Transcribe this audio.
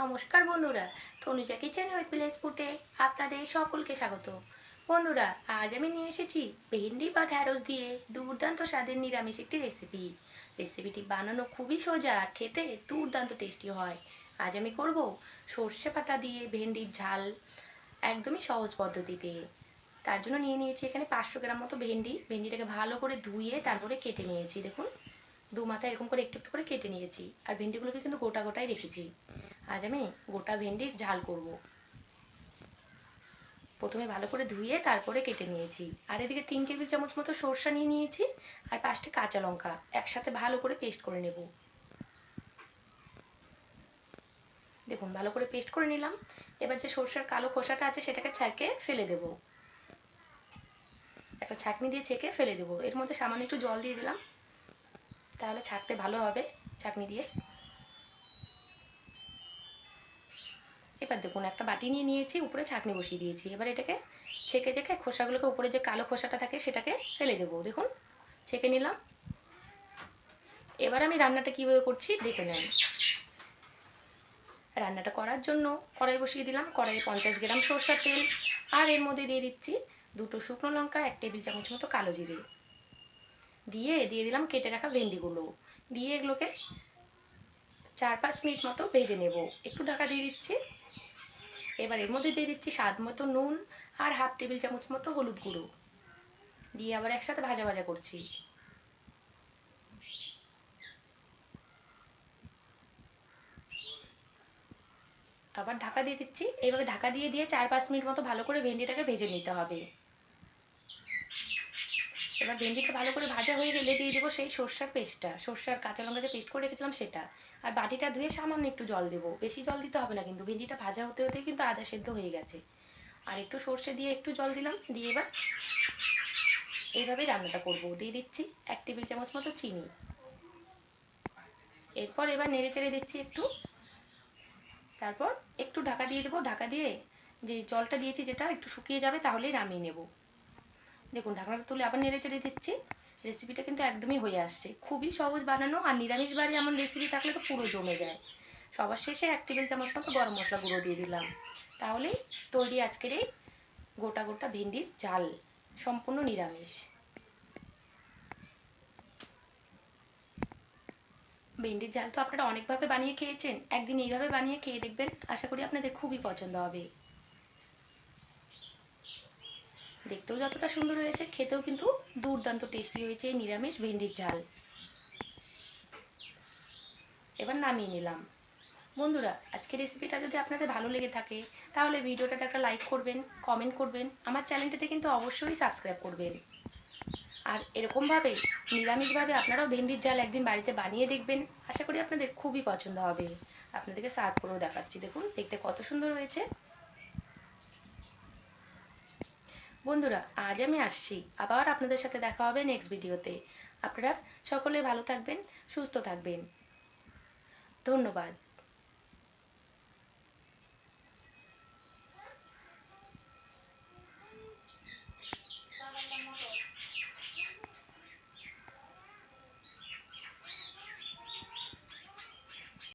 নমস্কার বন্ধুরা, Tanuja kitchen with village ফুটে আপনাদের সকলকে স্বাগত। বন্ধুরা, আজ আমি নিয়ে এসেছি ভেন্ডি বা ঢ্যাঁড়স দিয়ে দুর্দান্ত স্বাদের নিরামিষ একটি রেসিপি রেসিপিটি বানানো খুবই সোজা আর খেতে দুর্দান্ত টেস্টি হয়। আজ আমি করব সর্ষে পাতা দিয়ে ভেন্ডির ঝাল একদমই সহজ পদ্ধতিতে। তার জন্য নিয়ে নিয়েছি এখানে পাঁচশো গ্রাম মতো ভেন্ডি। ভেন্ডিটাকে ভালো করে ধুয়ে তারপরে কেটে নিয়েছি, দেখুন। দু মাথা এরকম করে একটু একটু করে কেটে নিয়েছি। আর ভেন্ডিগুলোকে কিন্তু গোটা গোটাই রেখেছি। আজ আমি গোটা ভেন্ডির ঝাল করব। প্রথমে ভালো করে ধুয়ে তারপরে কেটে নিয়েছি। আর এদিকে তিন টেবিল চামচ মতো সর্ষা নিয়ে নিয়েছি আর পাঁচটা কাঁচা লঙ্কা। একসাথে ভালো করে পেস্ট করে নেব। দেখুন, ভালো করে পেস্ট করে নিলাম। এবার যে সর্ষার কালো খোসাটা আছে সেটাকে ছাঁকে ফেলে দেব। একটা ছাঁকনি দিয়ে ছেঁকে ফেলে দেবো। এর মধ্যে সামান্য একটু জল দিয়ে দিলাম। তাহলে ছাকতে ভালো হবে ছাকনি দিয়ে। এবার দেখুন, একটা বাটি নিয়ে নিয়েছি, উপরে ছাকনি বসিয়ে দিয়েছি। এবার এটাকে ছেঁকে ছেঁকে খোসাগুলোকে উপরে যে কালো খোসাটা থাকে, সেটাকে ফেলে দেবো। দেখুন, ছেঁকে নিলাম। এবার আমি রান্নাটা কীভাবে করছি, দেখে নেন। রান্নাটা করার জন্য কড়াই বসিয়ে দিলাম, কড়াইয়ে পঞ্চাশ গ্রাম সরষার তেল, আর এর মধ্যে দিয়ে দিচ্ছি দুটো শুকনো লঙ্কা, এক টেবিল চামচ মতো কালো জিরে। দিয়ে দিয়ে দিলাম কেটে রাখা ভেন্ডিগুলো। দিয়ে এগুলোকে চার পাঁচ মিনিট মতো ভেজে নেব। একটু ঢাকা দিয়ে দিচ্ছি। এবার এর মধ্যে দিয়ে দিচ্ছি স্বাদ মতো নুন আর হাফ টেবিল চামচ মতো হলুদ গুঁড়ো। দিয়ে আবার একসাথে ভাজা ভাজা করছি। আবার ঢাকা দিয়ে দিচ্ছি। এইভাবে ঢাকা দিয়ে দিয়ে চার পাঁচ মিনিট মতো ভালো করে ভেন্ডিটাকে ভেজে নিতে হবে। এবার ভেন্ডিটা ভালো করে ভাজা হয়ে গেলে দিয়ে দেবো সেই সর্ষার পেস্টটা। সর্ষার কাঁচা লঙ্কা যে পেস্ট করে রেখেছিলাম সেটা। আর বাটিটা ধুয়ে সামান্য একটু জল দেবো। বেশি জল দিতে হবে না কিন্তু, ভেন্ডিটা ভাজা হতে হতেই কিন্তু আদা সেদ্ধ হয়ে গেছে। আর একটু সর্ষে দিয়ে একটু জল দিলাম, দিয়ে এবার এইভাবেই রান্নাটা করব। দিয়ে দিচ্ছি এক টেবিল চামচ মতো চিনি। এরপর এবার নেড়ে চেড়ে দিচ্ছি একটু। তারপর একটু ঢাকা দিয়ে দেবো। ঢাকা দিয়ে যে জলটা দিয়েছি যেটা একটু শুকিয়ে যাবে তাহলেই নামিয়ে নেব। দেখুন, ঢাকনাটা তুলে আবার নেড়ে চেড়ে দিচ্ছি। রেসিপিটা কিন্তু একদমই হয়ে আসছে। খুবই সহজ বানানো আর নিরামিষ বাড়ি এমন রেসিপি থাকলে তো পুরো জমে যায়। সবার শেষে এক টেবিল চামচ মতো গরম মশলা গুঁড়ো দিয়ে দিলাম। তাহলেই তৈরি আজকের এই গোটা গোটা ভেন্ডির ঝাল, সম্পূর্ণ নিরামিষ। ভেন্ডির ঝাল তো আপনারা অনেকভাবে বানিয়ে খেয়েছেন। একদিন এইভাবে বানিয়ে খেয়ে দেখবেন। আশা করি আপনাদের খুবই পছন্দ হবে। দেখতেও যতটা সুন্দর হয়েছে, খেতেও কিন্তু দুর্দান্ত টেস্টি হয়েছে, নিরামিষ ভেন্ডির ঝাল। এবার নামিয়ে নিলাম। বন্ধুরা আজকে রেসিপিটা যদি আপনাদের ভালো লেগে থাকে, তাহলে ভিডিওটা একটা লাইক করবেন কমেন্ট করবেন, আমার চ্যানেলটাতে কিন্তু অবশ্যই সাবস্ক্রাইব করবেন। আর এরকমভাবে, নিরামিষভাবে আপনারাও ভেন্ডির ঝাল একদিন বাড়িতে বানিয়ে দেখবেন, আশা করি আপনাদের খুবই পছন্দ হবে। আপনাদেরকে সার্ভ করেও দেখাচ্ছি, দেখুন, দেখতে কত সুন্দর হয়েছে। বন্ধুরা, আজ আমি আসছি। আবার আপনাদের সাথে দেখা হবে নেক্সট ভিডিওতে। আপনারা সকলে ভালো থাকবেন, সুস্থ থাকবেন। ধন্যবাদ।